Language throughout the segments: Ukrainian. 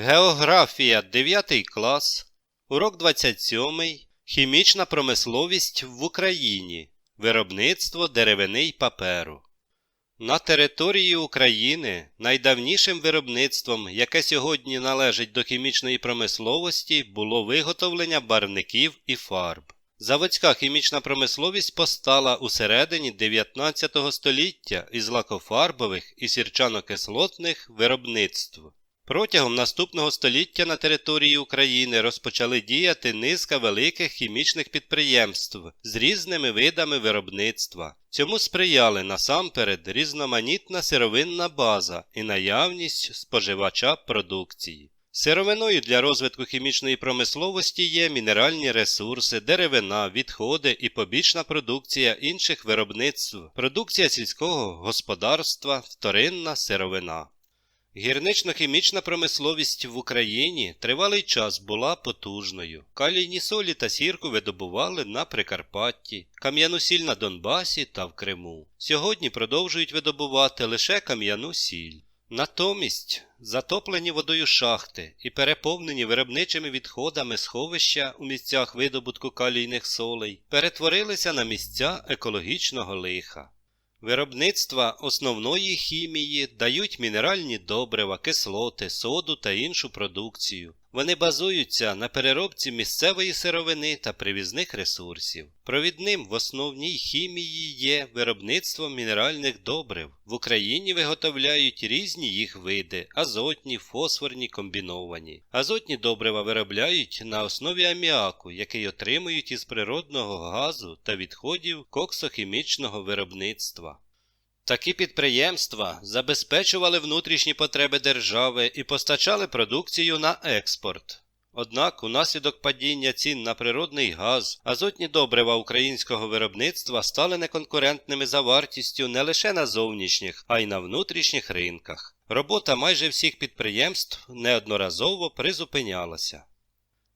Географія 9 клас. Урок 27. Хімічна промисловість в Україні. Виробництво деревини й паперу. На території України найдавнішим виробництвом, яке сьогодні належить до хімічної промисловості, було виготовлення барвників і фарб. Заводська хімічна промисловість постала у середині 19 століття із лакофарбових і сірчано-кислотних виробництв. Протягом наступного століття на території України розпочали діяти низка великих хімічних підприємств з різними видами виробництва. Цьому сприяли насамперед різноманітна сировинна база і наявність споживача продукції. Сировиною для розвитку хімічної промисловості є мінеральні ресурси, деревина, відходи і побічна продукція інших виробництв, продукція сільського господарства, вторинна сировина. Гірнично-хімічна промисловість в Україні тривалий час була потужною. Калійні солі та сірку видобували на Прикарпатті, кам'яну сіль на Донбасі та в Криму. Сьогодні продовжують видобувати лише кам'яну сіль. Натомість затоплені водою шахти і переповнені виробничими відходами сховища у місцях видобутку калійних солей перетворилися на місця екологічного лиха. Виробництва основної хімії дають мінеральні добрива, кислоти, соду та іншу продукцію. Вони базуються на переробці місцевої сировини та привізних ресурсів. Провідним в основній хімії є виробництво мінеральних добрив. В Україні виготовляють різні їх види азотні, фосфорні, комбіновані. Азотні добрива виробляють на основі аміаку, який отримують із природного газу та відходів коксохімічного виробництва. Такі підприємства забезпечували внутрішні потреби держави і постачали продукцію на експорт. Однак, унаслідок падіння цін на природний газ, азотні добрива українського виробництва стали неконкурентними за вартістю не лише на зовнішніх, а й на внутрішніх ринках. Робота майже всіх підприємств неодноразово призупинялася.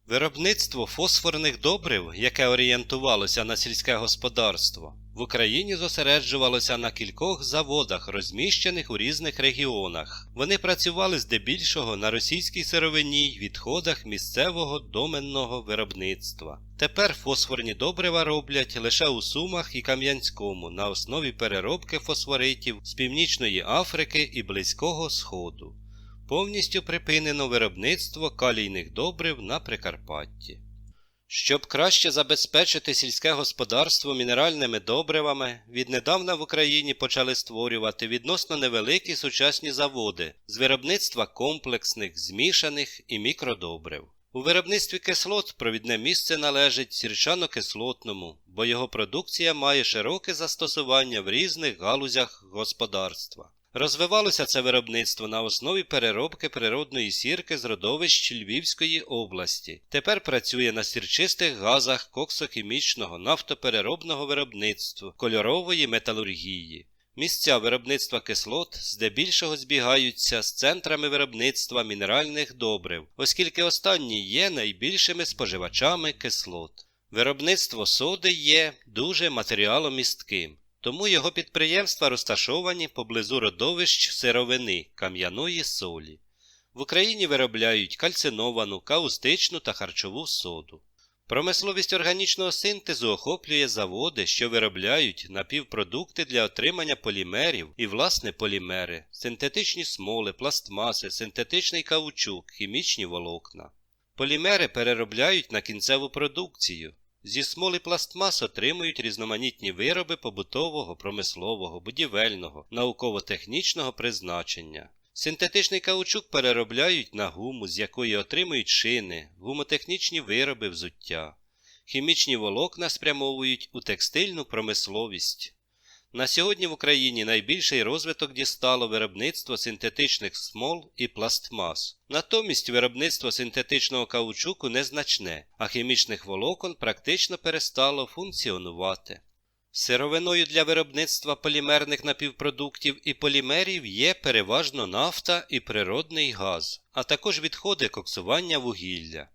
Виробництво фосфорних добрив, яке орієнтувалося на сільське господарство, в Україні зосереджувалося на кількох заводах, розміщених у різних регіонах. Вони працювали здебільшого на російській сировині й відходах місцевого доменного виробництва. Тепер фосфорні добрива роблять лише у Сумах і Кам'янському на основі переробки фосфоритів з Північної Африки і Близького Сходу. Повністю припинено виробництво калійних добрив на Прикарпатті. Щоб краще забезпечити сільське господарство мінеральними добривами, віднедавна в Україні почали створювати відносно невеликі сучасні заводи з виробництва комплексних, змішаних і мікродобрив. У виробництві кислот провідне місце належить сірчано-кислотному, бо його продукція має широке застосування в різних галузях господарства. Розвивалося це виробництво на основі переробки природної сірки з родовищ Львівської області. Тепер працює на сірчистих газах коксохімічного нафтопереробного виробництва, кольорової металургії. Місця виробництва кислот здебільшого збігаються з центрами виробництва мінеральних добрив, оскільки останні є найбільшими споживачами кислот. Виробництво соди є дуже матеріаломістким. Тому його підприємства розташовані поблизу родовищ сировини кам'яної солі. В Україні виробляють кальциновану, каустичну та харчову соду. Промисловість органічного синтезу охоплює заводи, що виробляють напівпродукти для отримання полімерів і власне полімери, синтетичні смоли, пластмаси, синтетичний каучук, хімічні волокна. Полімери переробляють на кінцеву продукцію. Зі смоли пластмас отримують різноманітні вироби побутового, промислового, будівельного, науково-технічного призначення. Синтетичний каучук переробляють на гуму, з якої отримують шини, гумотехнічні вироби взуття. Хімічні волокна спрямовують у текстильну промисловість. На сьогодні в Україні найбільший розвиток дістало виробництво синтетичних смол і пластмас. Натомість виробництво синтетичного каучуку незначне, а хімічних волокон практично перестало функціонувати. Сировиною для виробництва полімерних напівпродуктів і полімерів є переважно нафта і природний газ, а також відходи коксування вугілля.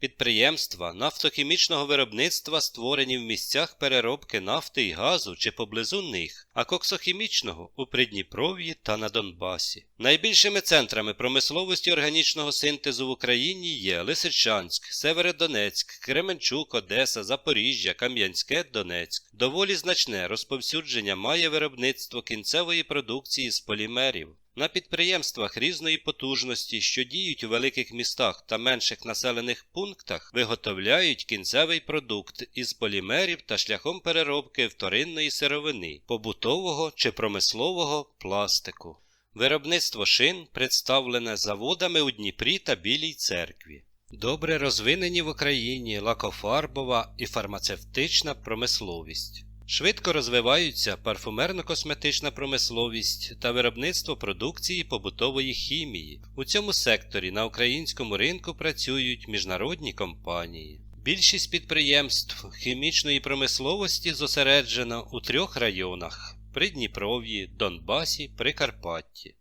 Підприємства нафтохімічного виробництва створені в місцях переробки нафти і газу чи поблизу них, а коксохімічного у Придніпров'ї та на Донбасі. Найбільшими центрами промисловості органічного синтезу в Україні є Лисичанськ, Северодонецьк, Кременчук, Одеса, Запоріжжя, Кам'янське, Донецьк. Доволі значне розповсюдження має виробництво кінцевої продукції з полімерів. На підприємствах різної потужності, що діють у великих містах та менших населених пунктах, виготовляють кінцевий продукт із полімерів та шляхом переробки вторинної сировини, побутового чи промислового пластику. Виробництво шин представлене заводами у Дніпрі та Білій церкві. Добре розвинені в Україні лакофарбова і фармацевтична промисловість. Швидко розвиваються парфумерно-косметична промисловість та виробництво продукції побутової хімії. У цьому секторі на українському ринку працюють міжнародні компанії. Більшість підприємств хімічної промисловості зосереджена у трьох районах Придніпров'ї, Донбасі, Прикарпатті.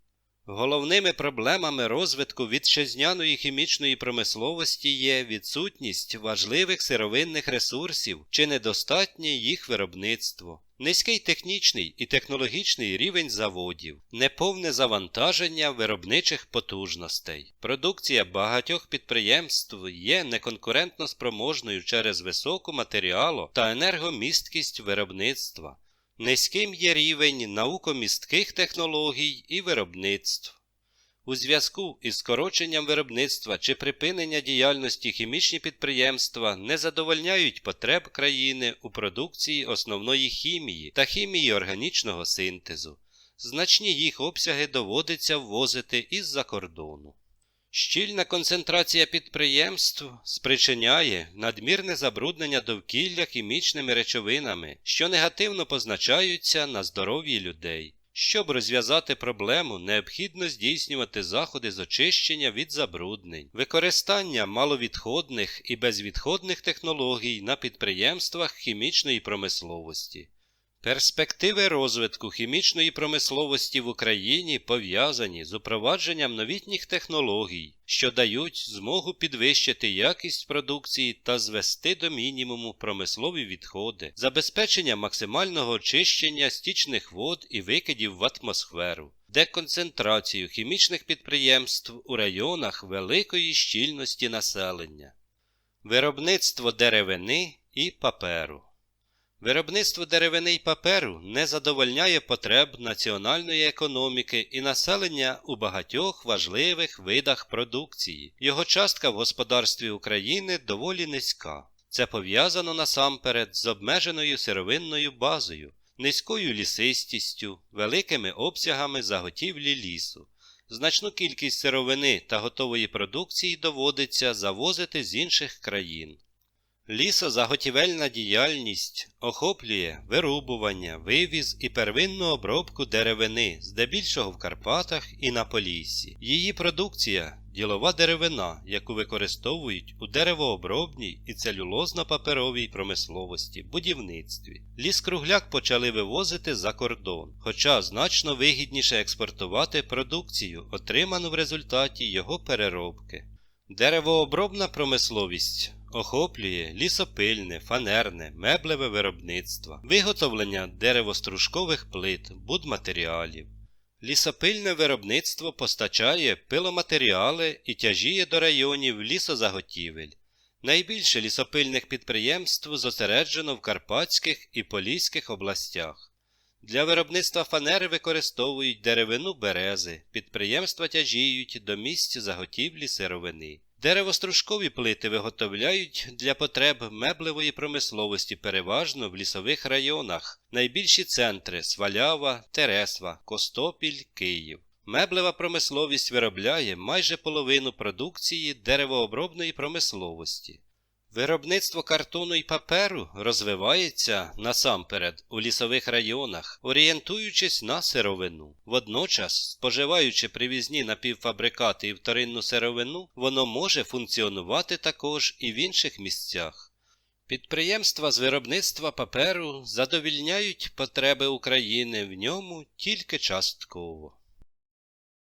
Головними проблемами розвитку вітчизняної хімічної промисловості є відсутність важливих сировинних ресурсів чи недостатнє їх виробництво, низький технічний і технологічний рівень заводів, неповне завантаження виробничих потужностей. Продукція багатьох підприємств є неконкурентно спроможною через високу матеріалу та енергомісткість виробництва. Низьким є рівень наукомістких технологій і виробництв. У зв'язку із скороченням виробництва чи припинення діяльності хімічні підприємства не задовольняють потреб країни у продукції основної хімії та хімії органічного синтезу. Значні їх обсяги доводиться ввозити із-за кордону. Щільна концентрація підприємств спричиняє надмірне забруднення довкілля хімічними речовинами, що негативно позначаються на здоров'ї людей. Щоб розв'язати проблему, необхідно здійснювати заходи з очищення від забруднень, використання маловідходних і безвідходних технологій на підприємствах хімічної промисловості. Перспективи розвитку хімічної промисловості в Україні пов'язані з упровадженням новітніх технологій, що дають змогу підвищити якість продукції та звести до мінімуму промислові відходи, забезпечення максимального очищення стічних вод і викидів в атмосферу, деконцентрацію хімічних підприємств у районах великої щільності населення, виробництво деревини і паперу. Виробництво деревини й паперу не задовольняє потреб національної економіки і населення у багатьох важливих видах продукції. Його частка в господарстві України доволі низька. Це пов'язано насамперед з обмеженою сировинною базою, низькою лісистістю, великими обсягами заготівлі лісу. Значну кількість сировини та готової продукції доводиться завозити з інших країн. Лісозаготівельна діяльність охоплює вирубування, вивіз і первинну обробку деревини, здебільшого в Карпатах і на Поліссі. Її продукція ділова деревина, яку використовують у деревообробній і целюлозно-паперовій промисловості, будівництві. Ліс-кругляк почали вивозити за кордон, хоча значно вигідніше експортувати продукцію, отриману в результаті його переробки. Деревообробна промисловість охоплює лісопильне, фанерне, меблеве виробництво, виготовлення деревостружкових плит, будматеріалів. Лісопильне виробництво постачає пиломатеріали і тяжіє до районів лісозаготівель. Найбільше лісопильних підприємств зосереджено в Карпатських і Поліських областях. Для виробництва фанери використовують деревину берези, підприємства тяжіють до місць заготівлі сировини. Деревостружкові плити виготовляють для потреб меблевої промисловості переважно в лісових районах. Найбільші центри Свалява, Тересва, Костопіль, Київ. Меблева промисловість виробляє майже половину продукції деревообробної промисловості. Виробництво картону і паперу розвивається насамперед у лісових районах, орієнтуючись на сировину. Водночас, споживаючи привізні напівфабрикати і вторинну сировину, воно може функціонувати також і в інших місцях. Підприємства з виробництва паперу задовільняють потреби України в ньому тільки частково.